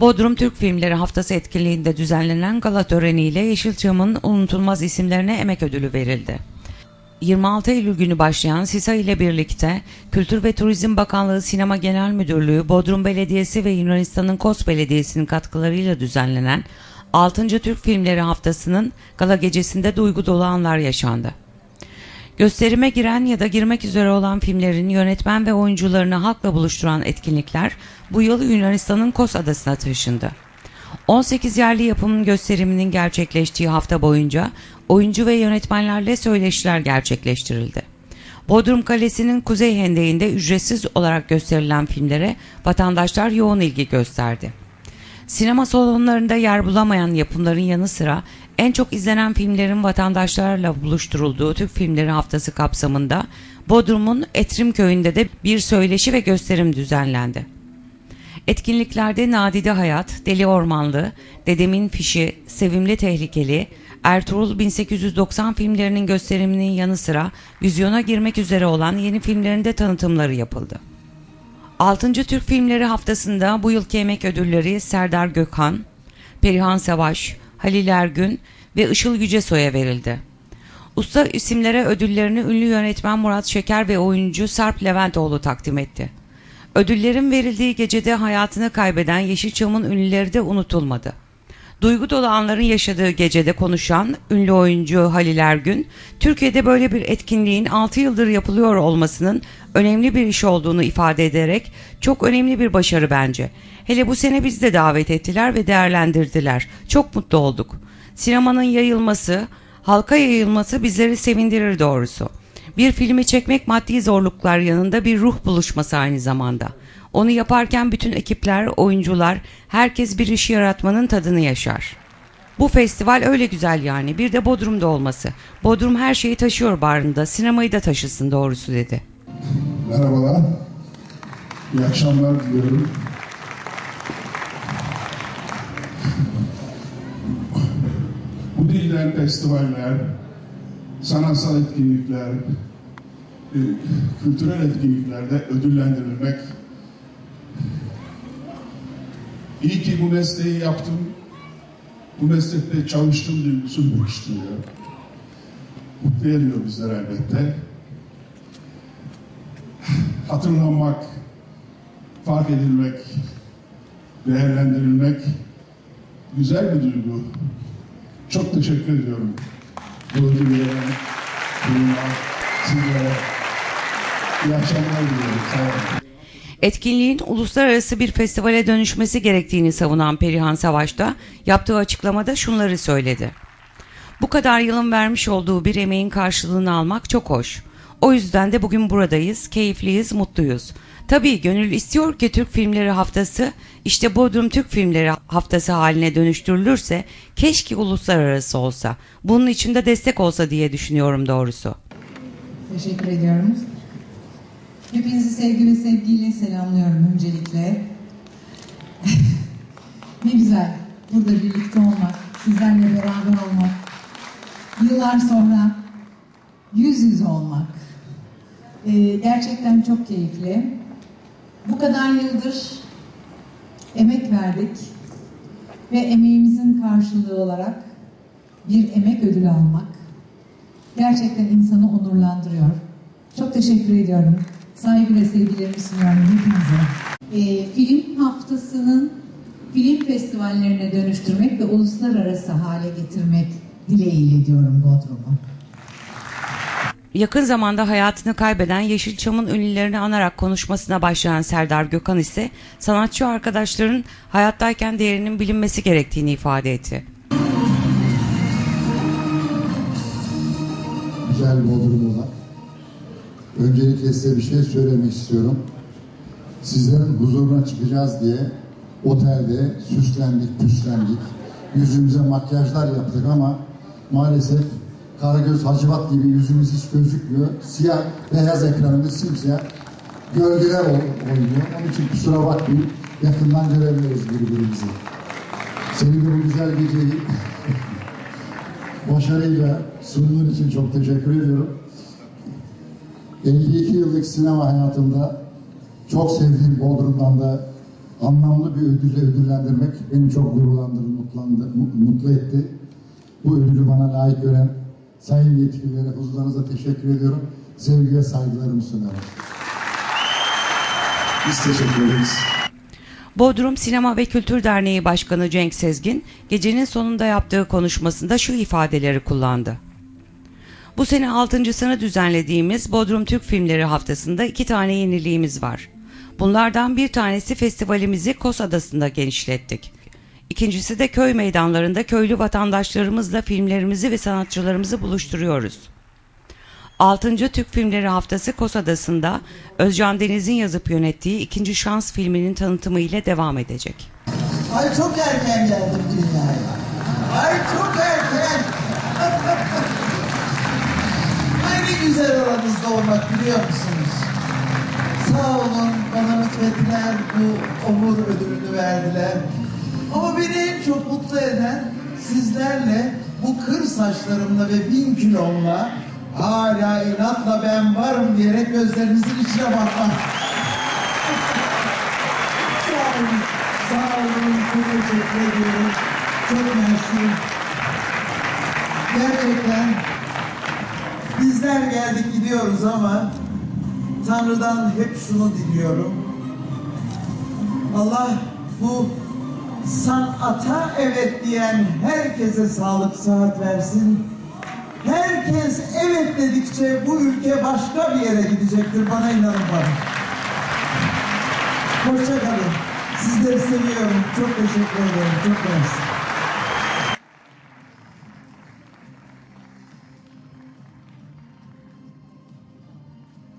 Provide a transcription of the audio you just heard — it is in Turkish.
Bodrum Türk Filmleri Haftası etkinliğinde düzenlenen gala töreniyle Yeşilçam'ın unutulmaz isimlerine emek ödülü verildi. 26 Eylül günü başlayan SİSA ile birlikte Kültür ve Turizm Bakanlığı Sinema Genel Müdürlüğü, Bodrum Belediyesi ve Yunanistan'ın Kos Belediyesi'nin katkılarıyla düzenlenen 6. Türk Filmleri Haftası'nın gala gecesinde duygu dolu anlar yaşandı. Gösterime giren ya da girmek üzere olan filmlerin yönetmen ve oyuncularını halkla buluşturan etkinlikler bu yıl Yunanistan'ın Kos Adası'na taşındı. 18 yerli yapımın gösteriminin gerçekleştiği hafta boyunca oyuncu ve yönetmenlerle söyleşiler gerçekleştirildi. Bodrum Kalesi'nin kuzey hendeğinde ücretsiz olarak gösterilen filmlere vatandaşlar yoğun ilgi gösterdi. Sinema salonlarında yer bulamayan yapımların yanı sıra en çok izlenen filmlerin vatandaşlarla buluşturulduğu Türk Filmleri Haftası kapsamında Bodrum'un Etrim Köyü'nde de bir söyleşi ve gösterim düzenlendi. Etkinliklerde Nadide Hayat, Deli Ormanlı, Dedemin Fişi, Sevimli Tehlikeli, Ertuğrul 1890 filmlerinin gösteriminin yanı sıra vizyona girmek üzere olan yeni filmlerin de tanıtımları yapıldı. 6. Türk Filmleri Haftası'nda bu yılki emek ödülleri Serdar Gökhan, Perihan Savaş, Halil Ergün ve Işıl Yücesoy'a verildi. Usta isimlere ödüllerini ünlü yönetmen Murat Şeker ve oyuncu Sarp Leventoğlu takdim etti. Ödüllerin verildiği gecede hayatını kaybeden Yeşilçam'ın ünlüleri de unutulmadı. Duygu dolu anların yaşadığı gecede konuşan ünlü oyuncu Halil Ergün, Türkiye'de böyle bir etkinliğin 6 yıldır yapılıyor olmasının önemli bir iş olduğunu ifade ederek çok önemli bir başarı bence. Hele bu sene bizi de davet ettiler ve değerlendirdiler. Çok mutlu olduk. Sinemanın yayılması, halka yayılması bizleri sevindirir doğrusu. Bir filmi çekmek maddi zorluklar yanında bir ruh buluşması aynı zamanda. Onu yaparken bütün ekipler, oyuncular, herkes bir iş yaratmanın tadını yaşar. Bu festival öyle güzel yani. Bir de Bodrum'da olması. Bodrum her şeyi taşıyor barında. Sinemayı da taşısın doğrusu dedi. Merhabalar. İyi akşamlar diliyorum. Bu dilden festivaller, sanatsal etkinlikler, e, kültürel etkinliklerde ödüllendirilmek. İyi ki bu mesleği yaptım. Bu meslekte çalıştım duygusu bakıştırıyor. Mutlu ediyor bizler elbette hatırlanmak, fark edilmek, değerlendirilmek güzel bir duygu. Çok teşekkür ediyorum. Ödülü veren kuruma, sizlere. İyi akşamlar diliyorum. Sağ olun. Etkinliğin uluslararası bir festivale dönüşmesi gerektiğini savunan Perihan Savaş da yaptığı açıklamada şunları söyledi. Bu kadar yılın vermiş olduğu bir emeğin karşılığını almak çok hoş. O yüzden de bugün buradayız, keyifliyiz, mutluyuz. Tabii gönül istiyor ki Türk Filmleri Haftası işte Bodrum Türk Filmleri Haftası haline dönüştürülürse keşke uluslararası olsa. Bunun için de destek olsa diye düşünüyorum doğrusu. Teşekkür ediyorum. Hepinizi sevgi ve sevgiyle selamlıyorum öncelikle. ne güzel burada birlikte olmak, sizlerle beraber olmak, yıllar sonra yüz yüze olmak. Ee, gerçekten çok keyifli. Bu kadar yıldır emek verdik ve emeğimizin karşılığı olarak bir emek ödülü almak gerçekten insanı onurlandırıyor. Çok teşekkür ediyorum. Saygı ve sevgilerimi sunuyorum hepinize. Ee, film haftasının film festivallerine dönüştürmek ve uluslararası hale getirmek dileğiyle diyorum Bodrum'u. Yakın zamanda hayatını kaybeden Yeşilçam'ın ünlülerini anarak konuşmasına başlayan Serdar Gökhan ise sanatçı arkadaşların hayattayken değerinin bilinmesi gerektiğini ifade etti. güzel Bodrum olan. Öncelikle size bir şey söylemek istiyorum. Sizlerin huzuruna çıkacağız diye otelde süslendik, püslendik. Yüzümüze makyajlar yaptık ama maalesef Karagöz Hacivat gibi yüzümüz hiç gözükmüyor. Siyah, beyaz ekranında simsiyah gölgeler oynuyor. Onun için kusura bakmayın. Yakından göremiyoruz birbirimizi. Senin de bu güzel geceyi başarıyla sunduğun için çok teşekkür ediyorum. 52 yıllık sinema hayatımda çok sevdiğim Bodrum'dan da anlamlı bir ödülle ödüllendirmek beni çok gururlandırdı, mutlandı, mu- mutlu etti. Bu ödülü bana layık gören sayın yetkililere huzurlarınıza teşekkür ediyorum. Sevgi ve saygılarımı sunuyorum. Biz teşekkür ederiz. Bodrum Sinema ve Kültür Derneği Başkanı Cenk Sezgin, gecenin sonunda yaptığı konuşmasında şu ifadeleri kullandı. Bu sene altıncısını düzenlediğimiz Bodrum Türk Filmleri Haftası'nda iki tane yeniliğimiz var. Bunlardan bir tanesi festivalimizi Kos Adası'nda genişlettik. İkincisi de köy meydanlarında köylü vatandaşlarımızla filmlerimizi ve sanatçılarımızı buluşturuyoruz. 6. Türk Filmleri Haftası Kos Adası'nda Özcan Deniz'in yazıp yönettiği İkinci Şans filminin tanıtımı ile devam edecek. Ay çok erken geldim dünyaya. Ay çok erken. Ay ne güzel aranızda olmak biliyor musunuz? Sağ olun bana lütfettiler bu omur ödülünü verdiler. Ama beni en çok mutlu eden sizlerle bu kır saçlarımla ve bin kilomla hala inatla ben varım diyerek gözlerinizin içine bakmak. Sağ olun. Sağ olun. Çok teşekkür ediyorum. Çok mersi. Gerçekten bizler geldik gidiyoruz ama Tanrı'dan hep şunu diliyorum. Allah bu sanata evet diyen herkese sağlık sıhhat versin. Herkes evet dedikçe bu ülke başka bir yere gidecektir. Bana inanın bana. Hoşça kalın. Sizleri seviyorum. Çok teşekkür ederim. Çok mersi.